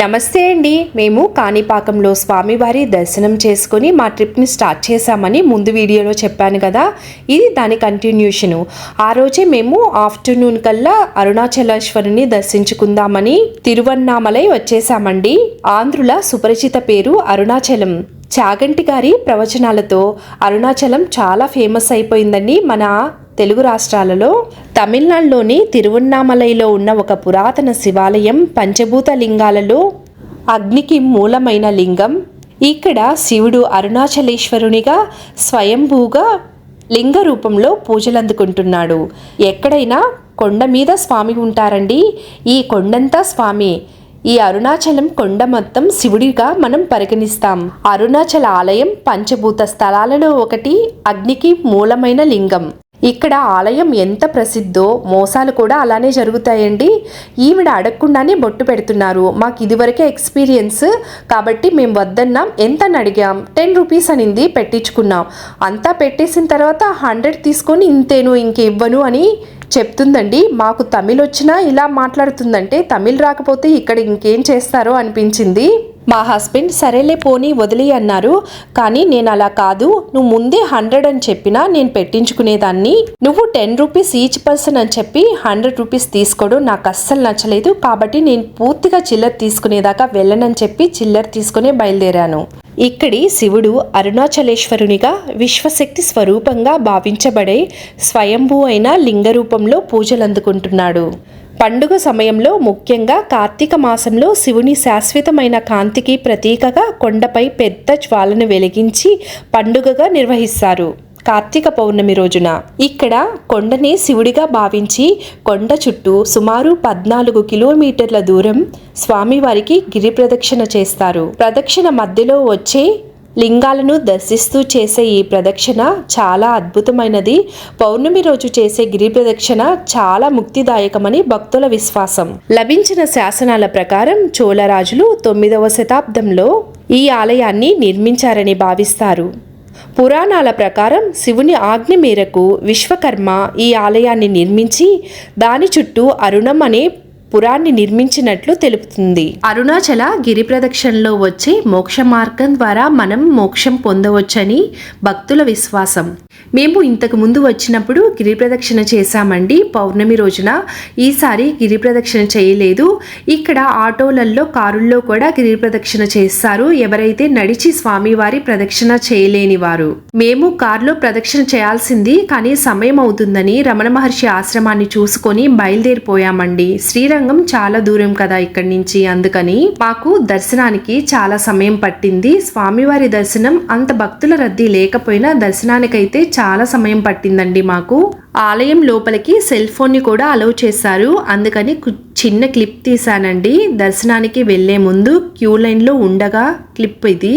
నమస్తే అండి. మేము కాణిపాకంలో స్వామివారి దర్శనం చేసుకొని మా ట్రిప్ని స్టార్ట్ చేశామని ముందు వీడియోలో చెప్పాను కదా. ఇది దాని కంటిన్యూషను. ఆ రోజే మేము ఆఫ్టర్నూన్ కల్లా అరుణాచలేశ్వరుని దర్శించుకుందామని తిరువన్నామలై వచ్చేసామండి ఆంధ్రుల సుపరిచిత పేరు అరుణాచలం. చాగంటి గారి ప్రవచనాలతో అరుణాచలం చాలా ఫేమస్ అయిపోయిందండి మన తెలుగు రాష్ట్రాలలో తమిళనాడులోని తిరువన్నామలైలో ఉన్న ఒక పురాతన శివాలయం పంచభూత లింగాలలో అగ్నికి మూలమైన లింగం. ఇక్కడ శివుడు అరుణాచలేశ్వరునిగా స్వయంభూగా లింగ రూపంలో పూజలందుకుంటున్నాడు. ఎక్కడైనా కొండ మీద స్వామి ఉంటారండి. ఈ కొండంతా స్వామి. ఈ అరుణాచలం కొండ మొత్తం శివుడిగా మనం పరిగణిస్తాం. అరుణాచల ఆలయం పంచభూత స్థలాలలో ఒకటి అగ్నికి మూలమైన లింగం. ఇక్కడ ఆలయం ఎంత ప్రసిద్ధో మోసాలు కూడా అలానే జరుగుతాయండి. ఈవిడ అడగకుండానే బొట్టు పెడుతున్నారు. మాకు ఇదివరకే ఎక్స్పీరియన్స్ కాబట్టి మేము వద్దన్నాం. ఎంత అని అడిగాం? టెన్ రూపీస్ అనింది పెట్టించుకున్నాం. అంతా పెట్టేసిన తర్వాత హండ్రెడ్ తీసుకొని ఇంతేను ఇంక ఇవ్వను అని చెప్తుందండి. మాకు తమిళ్ వచ్చినా ఇలా మాట్లాడుతుందంటే తమిళ్ రాకపోతే ఇక్కడ ఇంకేం చేస్తారో అనిపించింది. మా హస్బెండ్ సరేలే పోనీ వదిలి అన్నారు. కానీ నేను అలా కాదు నువ్వు ముందే హండ్రెడ్ అని చెప్పినా నేను పెట్టించుకునేదాన్ని. నువ్వు టెన్ రూపీస్ ఈచ్ పర్సన్ అని చెప్పి హండ్రెడ్ రూపీస్ తీసుకోవడం నాకు అస్సలు నచ్చలేదు. కాబట్టి నేను పూర్తిగా చిల్లర తీసుకునేదాకా వెళ్ళనని చెప్పి చిల్లర తీసుకునే బయలుదేరాను. ఇక్కడి శివుడు అరుణాచలేశ్వరునిగా విశ్వశక్తి స్వరూపంగా భావించబడే స్వయంభూ అయిన లింగ రూపంలో పూజలందుకుంటున్నాడు. పండుగ సమయంలో ముఖ్యంగా కార్తీక మాసంలో శివుని శాశ్వతమైన కాంతికి ప్రతీకగా కొండపై పెద్ద జ్వాలను వెలిగించి పండుగగా నిర్వహిస్తారు. కార్తీక పౌర్ణమి రోజున ఇక్కడ కొండని శివుడిగా భావించి కొండ చుట్టూ సుమారు పద్నాలుగు కిలోమీటర్ల దూరం స్వామివారికి గిరి ప్రదక్షిణ చేస్తారు. ప్రదక్షిణ మధ్యలో వచ్చే లింగాలను దర్శిస్తూ చేసే ఈ ప్రదక్షిణ చాలా అద్భుతమైనది. పౌర్ణమి రోజు చేసే గిరి ప్రదక్షిణ చాలా ముక్తిదాయకమని భక్తుల విశ్వాసం. లభించిన శాసనాల ప్రకారం చోళరాజులు తొమ్మిదవ శతాబ్దంలో ఈ ఆలయాన్ని నిర్మించారని భావిస్తారు. పురాణాల ప్రకారం శివుని ఆజ్ఞ మేరకు విశ్వకర్మ ఈ ఆలయాన్ని నిర్మించి దాని చుట్టూ అరుణం అనే పురాన్ని నిర్మించినట్లు తెలుపుతుంది. అరుణాచల గిరి ప్రదక్షిణలో వచ్చే మోక్ష మార్గం ద్వారా మనం మోక్షం పొందవచ్చని భక్తుల విశ్వాసం. మేము ఇంతకు ముందు వచ్చినప్పుడు గిరి ప్రదక్షిణ చేశామండి. పౌర్ణమి రోజున ఈసారి గిరి ప్రదక్షిణ చేయలేదు. ఇక్కడ ఆటోలలో కారుల్లో కూడా గిరి ప్రదక్షిణ చేస్తారు. ఎవరైతే నడిచి స్వామివారి ప్రదక్షిణ చేయలేని వారు. మేము కారులో ప్రదక్షిణ చేయాల్సింది కానీ సమయం అవుతుందని రమణ మహర్షి ఆశ్రమాన్ని చూసుకొని బయలుదేరిపోయామండి. శ్రీరంగం చాలా దూరం కదా ఇక్కడి నుంచి. అందుకని మాకు దర్శనానికి చాలా సమయం పట్టింది. స్వామివారి దర్శనం అంత భక్తుల రద్దీ లేకపోయినా దర్శనానికైతే చాలా సమయం పట్టిందండి మాకు. ఆలయం లోపలికి సెల్ ఫోన్ని కూడా అలౌ చేశారు. అందుకని చిన్న క్లిప్ తీశానండి. దర్శనానికి వెళ్ళే ముందు క్యూ లైన్లో ఉండగా క్లిప్ ఇది.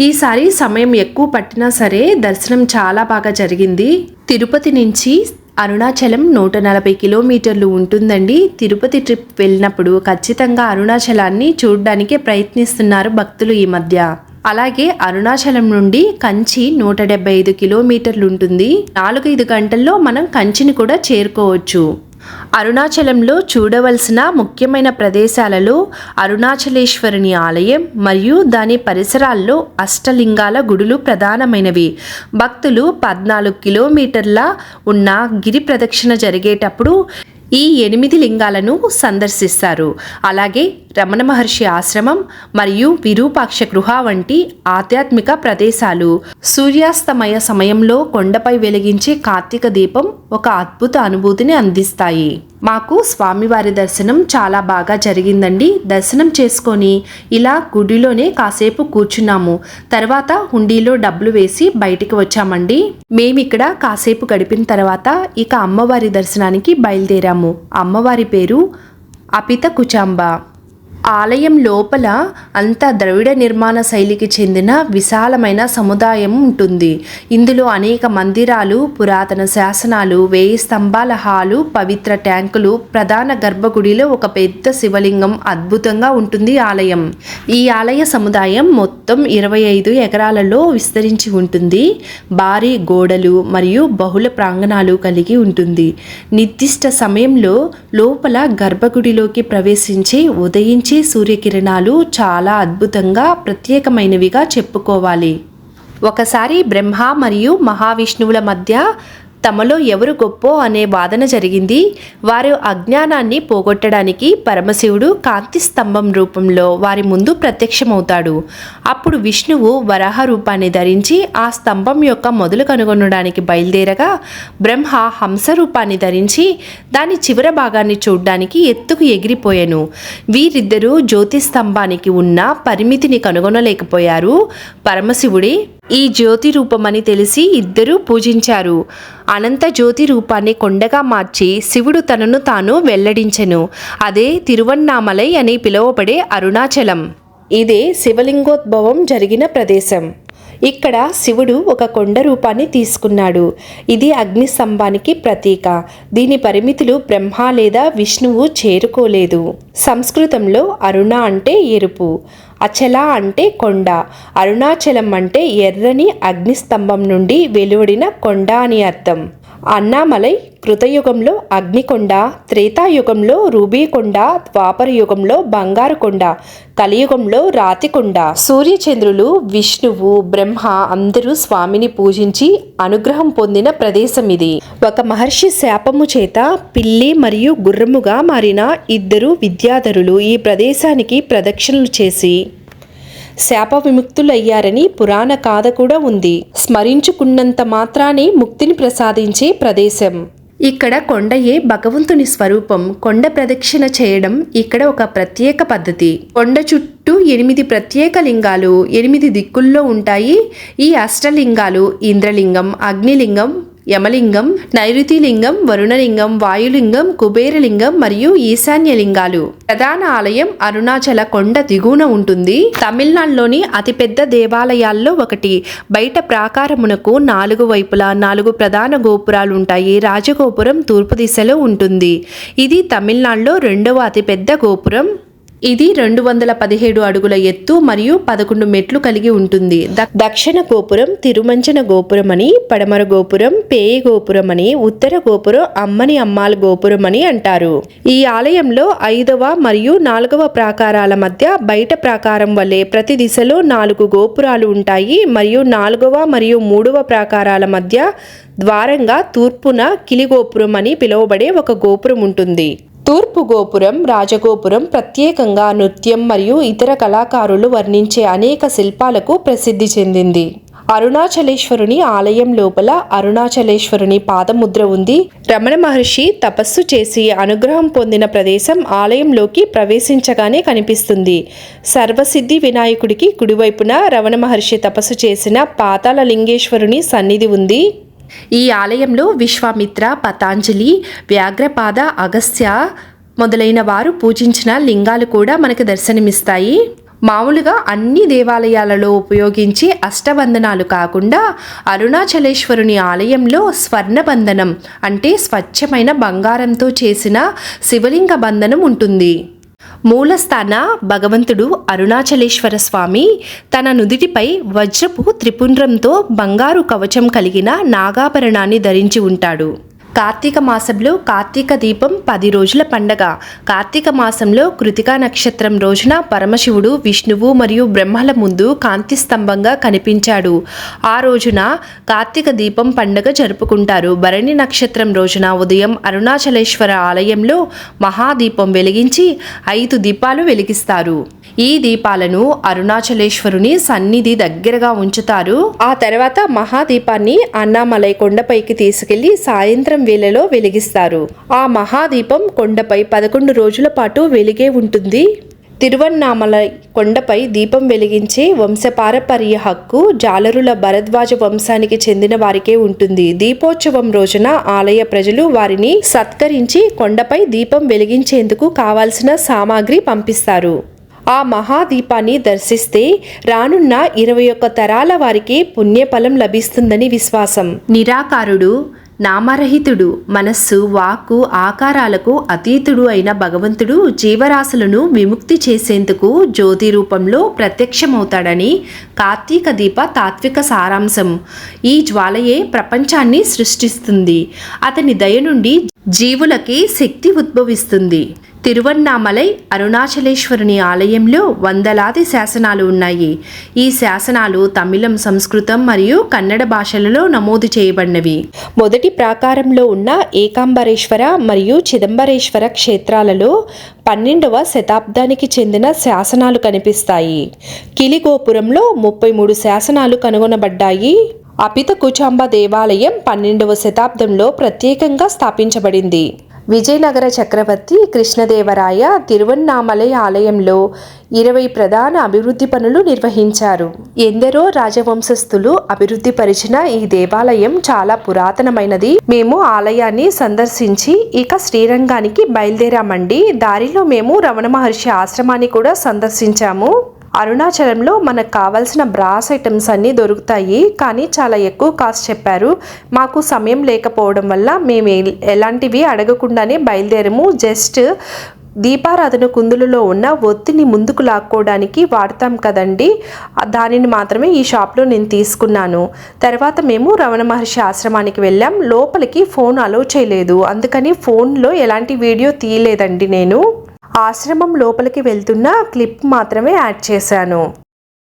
ఈసారి సమయం ఎక్కువ పట్టినా సరే దర్శనం చాలా బాగా జరిగింది. తిరుపతి నుంచి అరుణాచలం నూట నలభై కిలోమీటర్లు ఉంటుందండి. తిరుపతి ట్రిప్ వెళ్ళినప్పుడు ఖచ్చితంగా అరుణాచలాన్ని చూడడానికి ప్రయత్నిస్తున్నారు భక్తులు ఈ మధ్య. అలాగే అరుణాచలం నుండి కంచి నూట డెబ్బై ఐదు కిలోమీటర్లు ఉంటుంది. నాలుగైదు గంటల్లో మనం కంచిని కూడా చేరుకోవచ్చు. అరుణాచలంలో చూడవలసిన ముఖ్యమైన ప్రదేశాలలో అరుణాచలేశ్వరుని ఆలయం మరియు దాని పరిసరాల్లో అష్టలింగాల గుడులు ప్రధానమైనవి. భక్తులు పద్నాలుగు కిలోమీటర్ల ఉన్న గిరి ప్రదక్షిణ జరిగేటప్పుడు ఈ ఎనిమిది లింగాలను సందర్శిస్తారు. అలాగే రమణ మహర్షి ఆశ్రమం మరియు విరూపాక్ష గృహ వంటి ఆధ్యాత్మిక ప్రదేశాలు. సూర్యాస్తమయ సమయంలో కొండపై వెలిగించే కార్తీక దీపం ఒక అద్భుత అనుభూతిని అందిస్తాయి. మాకు స్వామివారి దర్శనం చాలా బాగా జరిగిందండి. దర్శనం చేసుకొని ఇలా గుడిలోనే కాసేపు కూర్చున్నాము. తర్వాత హుండీలో డబ్బులు వేసి బయటికి వచ్చామండి. మేమిక్కడ కాసేపు గడిపిన తర్వాత ఇక అమ్మవారి దర్శనానికి బయలుదేరాము. అమ్మవారి పేరు అపిత కుచాంబ ఆలయం లోపల అంతా ద్రవిడ నిర్మాణ శైలికి చెందిన విశాలమైన సముదాయం ఉంటుంది. ఇందులో అనేక మందిరాలు పురాతన శాసనాలు వేయి స్తంభాల హాలు పవిత్ర ట్యాంకులు ప్రధాన గర్భగుడిలో ఒక పెద్ద శివలింగం అద్భుతంగా ఉంటుంది ఆలయం. ఈ ఆలయ సముదాయం మొత్తం ఇరవై ఐదు ఎకరాలలో విస్తరించి ఉంటుంది. భారీ గోడలు మరియు బహుళ ప్రాంగణాలు కలిగి ఉంటుంది. నిర్దిష్ట సమయంలో లోపల గర్భగుడిలోకి ప్రవేశించి ఉదయించి ఉదయించే సూర్యకిరణాలు చాలా అద్భుతంగా ప్రత్యేకమైనవిగా చెప్పుకోవాలి. ఒకసారి బ్రహ్మ మరియు మహావిష్ణువుల మధ్య తమలో ఎవరు గొప్పో అనే వాదన జరిగింది. వారి అజ్ఞానాన్ని పోగొట్టడానికి పరమశివుడు కాంతి స్తంభం రూపంలో వారి ముందు ప్రత్యక్షమవుతాడు. అప్పుడు విష్ణువు వరాహ రూపాన్ని ధరించి ఆ స్తంభం యొక్క మొదలు కనుగొనడానికి బయలుదేరగా బ్రహ్మ హంస రూపాన్ని ధరించి దాని చివర భాగాన్ని చూడ్డానికి ఎత్తుకు ఎగిరిపోయాను. వీరిద్దరూ జ్యోతి స్తంభానికి ఉన్న పరిమితిని కనుగొనలేకపోయారు. పరమశివుడే ఈ జ్యోతి రూపమని తెలిసి ఇద్దరూ పూజించారు. అనంత జ్యోతి రూపాన్ని కొండగా మార్చి శివుడు తనను తాను వెల్లడించెను. అదే తిరువన్నామలై అని పిలువబడే అరుణాచలం. ఇదే శివలింగోద్భవం జరిగిన ప్రదేశం. ఇక్కడ శివుడు ఒక కొండ రూపాన్ని తీసుకున్నాడు. ఇది అగ్ని స్తంభానికి ప్రతీక. దీని పరిమితులు బ్రహ్మ లేదా విష్ణువు చేరుకోలేదు. సంస్కృతంలో అరుణ అంటే ఎరుపు అచల అంటే కొండ అరుణాచలం అంటే ఎర్రని అగ్నిస్తంభం నుండి వెలువడిన కొండ అని అర్థం. అన్నామలై కృతయుగంలో అగ్నికొండ త్రేతాయుగంలో రూబీకొండ ద్వాపర యుగంలో కలియుగంలో రాతికొండ. సూర్యచంద్రులు విష్ణువు బ్రహ్మ అందరూ స్వామిని పూజించి అనుగ్రహం పొందిన ప్రదేశం ఇది. ఒక మహర్షి శాపము చేత పిల్లి మరియు గుర్రముగా మారిన ఇద్దరు విద్యాధరులు ఈ ప్రదేశానికి ప్రదక్షిణలు చేసి శాప విముక్తులయ్యారని పురాణ కాథ కూడా ఉంది. స్మరించుకున్నంత మాత్రానే ముక్తిని ప్రసాదించే ప్రదేశం. ఇక్కడ కొండయే భగవంతుని స్వరూపం. కొండ ప్రదక్షిణ చేయడం ఇక్కడ ఒక ప్రత్యేక పద్ధతి. కొండ చుట్టూ ఎనిమిది ప్రత్యేక లింగాలు ఎనిమిది దిక్కుల్లో ఉంటాయి. ఈ అష్టలింగాలు ఇంద్రలింగం అగ్నిలింగం యమలింగం నైరుతిలింగం వరుణలింగం వాయులింగం కుబేరలింగం మరియు ఈశాన్యలింగాలు. ప్రధాన ఆలయం అరుణాచల కొండ దిగువన ఉంటుంది. తమిళనాడులోని అతిపెద్ద దేవాలయాల్లో ఒకటి. బయట ప్రాకారమునకు నాలుగు వైపులా నాలుగు ప్రధాన గోపురాలు ఉంటాయి రాజగోపురం తూర్పు దిశలో ఉంటుంది. ఇది తమిళనాడులో రెండవ అతిపెద్ద గోపురం. ఇది రెండు వందల పదిహేడు అడుగుల ఎత్తు మరియు పదకొండు మెట్లు కలిగి ఉంటుంది. ద- దక్షిణ గోపురం తిరుమంచన గోపురం అని పడమర గోపురం పేయి గోపురం అని ఉత్తర గోపురం అమ్మని అమ్మాల గోపురం అని అంటారు. ఈ ఆలయంలో ఐదవ మరియు నాలుగవ ప్రాకారాల మధ్య బయట ప్రాకారం వలె ప్రతి దిశలో నాలుగు గోపురాలు ఉంటాయి. మరియు నాలుగవ మరియు మూడవ ప్రాకారాల మధ్య ద్వారంగా తూర్పున కిలిగోపురం అని పిలువబడే ఒక గోపురం ఉంటుంది. తూర్పు గోపురం రాజగోపురం ప్రత్యేకంగా నృత్యం మరియు ఇతర కళాకారులు వర్ణించే అనేక శిల్పాలకు ప్రసిద్ధి చెందింది. అరుణాచలేశ్వరుని ఆలయం లోపల అరుణాచలేశ్వరుని పాదముద్ర ఉంది. రమణ మహర్షి తపస్సు చేసి అనుగ్రహం పొందిన ప్రదేశం ఆలయంలోకి ప్రవేశించగానే కనిపిస్తుంది. సర్వసిద్ధి వినాయకుడికి కుడివైపున రమణ మహర్షి తపస్సు చేసిన పాతాళ లింగేశ్వరుని సన్నిధి ఉంది. ఈ ఆలయంలో విశ్వామిత్ర పతాంజలి వ్యాఘ్రపాద అగస్త్య మొదలైన వారు పూజించిన లింగాలు కూడా మనకు దర్శనమిస్తాయి. మామూలుగా అన్ని దేవాలయాలలో ఉపయోగించే అష్టబంధనాలు కాకుండా అరుణాచలేశ్వరుని ఆలయంలో స్వర్ణబంధనం అంటే స్వచ్ఛమైన బంగారంతో చేసిన శివలింగ బంధనం ఉంటుంది. మూలస్థాన భగవంతుడు అరుణాచలేశ్వర స్వామి తన నుదిటిపై వజ్రపు త్రిపుండ్రంతో బంగారు కవచం కలిగిన నాగాభరణాన్ని ధరించి ఉంటాడు. కార్తీక మాసంలో కార్తీక దీపం పది రోజుల పండగ. కార్తీక మాసంలో కృతికా నక్షత్రం రోజున పరమశివుడు విష్ణువు మరియు బ్రహ్మల ముందు కాంతి స్తంభంగా కనిపించాడు. ఆ రోజున కార్తీక దీపం పండగ జరుపుకుంటారు. భరణి నక్షత్రం రోజున ఉదయం అరుణాచలేశ్వర ఆలయంలో మహాదీపం వెలిగించి ఐదు దీపాలు వెలిగిస్తారు. ఈ దీపాలను అరుణాచలేశ్వరుని సన్నిధి దగ్గరగా ఉంచుతారు. ఆ తర్వాత మహాదీపాన్ని అన్నామలై కొండపైకి తీసుకెళ్ళి సాయంత్రం వేళలో వెలిగిస్తారు. ఆ మహాదీపం కొండపై పదకొండు రోజుల పాటు వెలిగే ఉంటుంది. తిరువన్నామల కొండపై దీపం వెలిగించే వంశపారపర్య హక్కు జాలరుల భరద్వాజ వంశానికి చెందిన వారికే ఉంటుంది. దీపోత్సవం రోజున ఆలయ ప్రజలు వారిని సత్కరించి కొండపై దీపం వెలిగించేందుకు కావాల్సిన సామాగ్రి పంపిస్తారు. ఆ మహాదీపాన్ని దర్శిస్తే రానున్న ఇరవై ఒక్క తరాల వారికి పుణ్యఫలం లభిస్తుందని విశ్వాసం. నిరాకారుడు నామరహితుడు మనస్సు వాక్కు ఆకారాలకు అతీతుడు అయిన భగవంతుడు జీవరాశులను విముక్తి చేసేందుకు జ్యోతి రూపంలో ప్రత్యక్షమవుతాడని కార్తీక దీప తాత్విక సారాంశం. ఈ జ్వాలయే ప్రపంచాన్ని సృష్టిస్తుంది. అతని దయ నుండి జీవులకి శక్తి ఉద్భవిస్తుంది. తిరువన్నామలై అరుణాచలేశ్వరుని ఆలయంలో వందలాది శాసనాలు ఉన్నాయి. ఈ శాసనాలు తమిళం సంస్కృతం మరియు కన్నడ భాషలలో నమోదు చేయబడినవి. మొదటి ప్రాకారంలో ఉన్న ఏకాంబరేశ్వర మరియు చిదంబరేశ్వర క్షేత్రాలలో పన్నెండవ శతాబ్దానికి చెందిన శాసనాలు కనిపిస్తాయి. కిలిగోపురంలో ముప్పై మూడు శాసనాలు కనుగొనబడ్డాయి. అపిత కుచాంబ దేవాలయం పన్నెండవ శతాబ్దంలో ప్రత్యేకంగా స్థాపించబడింది. విజయనగర చక్రవర్తి కృష్ణదేవరాయ తిరువన్నామలై ఆలయంలో ఇరవై ప్రధాన అభివృద్ధి పనులు నిర్వహించారు. ఎందరో రాజవంశస్థులు అభివృద్ధి పరిచిన ఈ దేవాలయం చాలా పురాతనమైనది. మేము ఆలయాన్ని సందర్శించి ఇక శ్రీరంగానికి బయలుదేరామండి. దారిలో మేము రమణ మహర్షి ఆశ్రమాన్ని కూడా సందర్శించాము. అరుణాచలంలో మనకు కావాల్సిన బ్రాస్ ఐటమ్స్ అన్నీ దొరుకుతాయి కానీ చాలా ఎక్కువ కాస్ట్ చెప్పారు. మాకు సమయం లేకపోవడం వల్ల మేము ఎలాంటివి అడగకుండానే బయలుదేరము. జస్ట్ దీపారాధన కుందులలో ఉన్న ఒత్తిని ముందుకు లాక్కోవడానికి వాడతాం కదండి. దానిని మాత్రమే ఈ షాప్లో నేను తీసుకున్నాను. తర్వాత మేము రమణ మహర్షి ఆశ్రమానికి వెళ్ళాం. లోపలికి ఫోన్ అలో చేయలేదు. అందుకని ఫోన్లో ఎలాంటి వీడియో తీయలేదండి నేను. ఆశ్రమం లోపలికి వెళ్తున్న క్లిప్ మాత్రమే యాడ్ చేశాను.